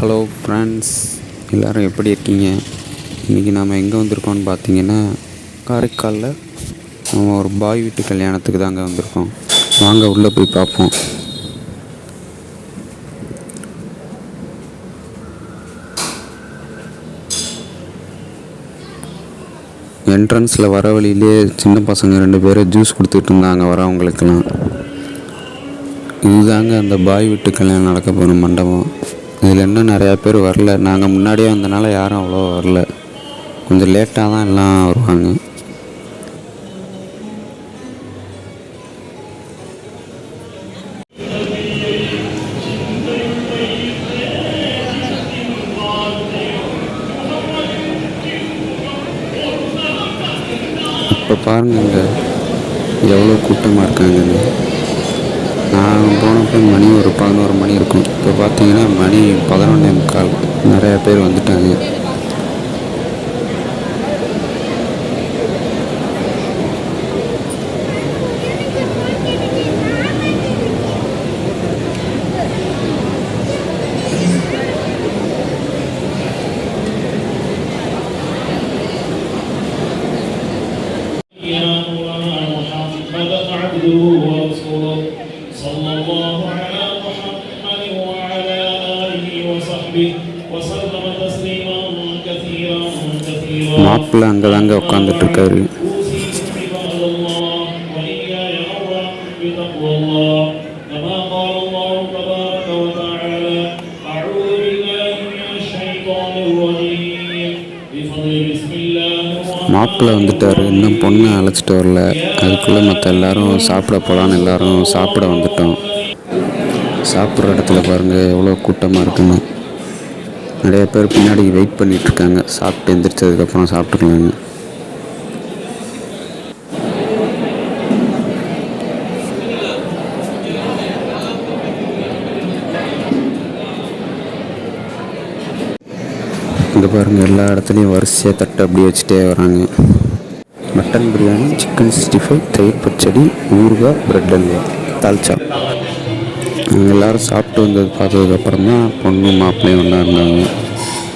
Hello friends எல்லோரும் எப்படி இருக்கீங்க? இன்றைக்கி நாம் எங்கே வந்திருக்கோம்னு பார்த்தீங்கன்னா காரைக்காலில் நம்ம ஒரு பாய் வீட்டு கல்யாணத்துக்கு தாங்க வந்திருக்கோம். வாங்க உள்ளே போய் பார்ப்போம் என்ட்ரன்ஸில் வர வழியிலே சின்ன பசங்க ரெண்டு பேரும் ஜூஸ் கொடுத்துட்டு இருந்தாங்க வரவங்களுக்கெல்லாம். இதுதாங்க அந்த பாய் வீட்டு கல்யாணம் நடக்க போகிற மண்டபம். இதில் இன்னும் நிறையா பேர் வரல. நாங்கள் முன்னாடியே வந்தனால யாரும் அவ்வளோ வரல. கொஞ்சம் லேட்டாக தான் எல்லாம் வருவாங்க. இப்போ பாருங்க எவ்வளோ கூட்டமாக இருக்காங்கன்னு. நான் போனப்போ மணி ஒரு பதினோரு மணி இருக்கும். இப்போ பார்த்தீங்கன்னா மணி பதினொன்னே முக்கால். நிறையா பேர் வந்துட்டாங்க. الله على محمد وعلى آله وصحبه وسلم تسليما كثيرا كثيرا மாப்பிள்ளை அங்கே தாங்க உட்காந்துட்டு இருக்காரு أوصيكم عباد الله وإياي أولا بتقوى الله كما قال الله تبارك وتعالى أعوذ بالله من الشيطان الرجيم بفضل بسم الله الرحمن மாப்பிள்ளை வந்துட்டார் இன்னும் பொண்ணை அழைச்சிட்டு வரல அதுக்குள்ளே மற்ற எல்லாரும் சாப்பிட போகலான்னு எல்லாரும் சாப்பிட வந்துட்டோம் சாப்பிட்ற இடத்துல பாருங்கள் எவ்வளோ கூட்டமாக இருக்குன்னு. நிறைய பேர் பின்னாடி வெயிட் பண்ணிகிட்ருக்காங்க சாப்பிட்டு எந்திரிச்சதுக்கப்புறம் சாப்பிட்டுக்கலாங்க இங்கே பாருங்கள் எல்லா இடத்துலையும் வரிசையாக தட்டை அப்படியே வச்சுட்டே வராங்க. Mutton biryani chicken sixty five தயிர் பச்சடி ஊறுகாய் பிரெட் அல்வா தால்ச்சா எல்லோரும் சாப்பிட்டு வந்தது பார்த்ததுக்கப்புறம் தான் பொண்ணு மாப்பிள்ளையும் ஒன்றா இருந்தாங்க.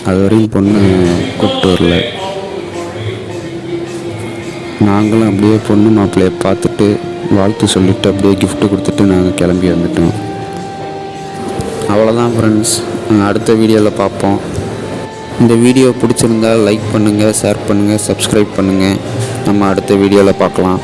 அது வரையும் பொண்ணு கூப்பிட்டு வரல. நாங்களும் அப்படியே பொண்ணு மாப்பிள்ளையை பார்த்துட்டு வாழ்த்து சொல்லிவிட்டு அப்படியே கிஃப்ட்டு கொடுத்துட்டு நாங்கள் கிளம்பி வந்துட்டோம். அவ்வளோதான் ஃப்ரெண்ட்ஸ் அடுத்த வீடியோவில் பார்ப்போம். இந்த வீடியோ பிடிச்சிருந்தா லைக் பண்ணுங்கள் ஷேர் பண்ணுங்கள் சப்ஸ்கிரைப் பண்ணுங்கள் நம்ம அடுத்த வீடியோவில் பார்க்கலாம்.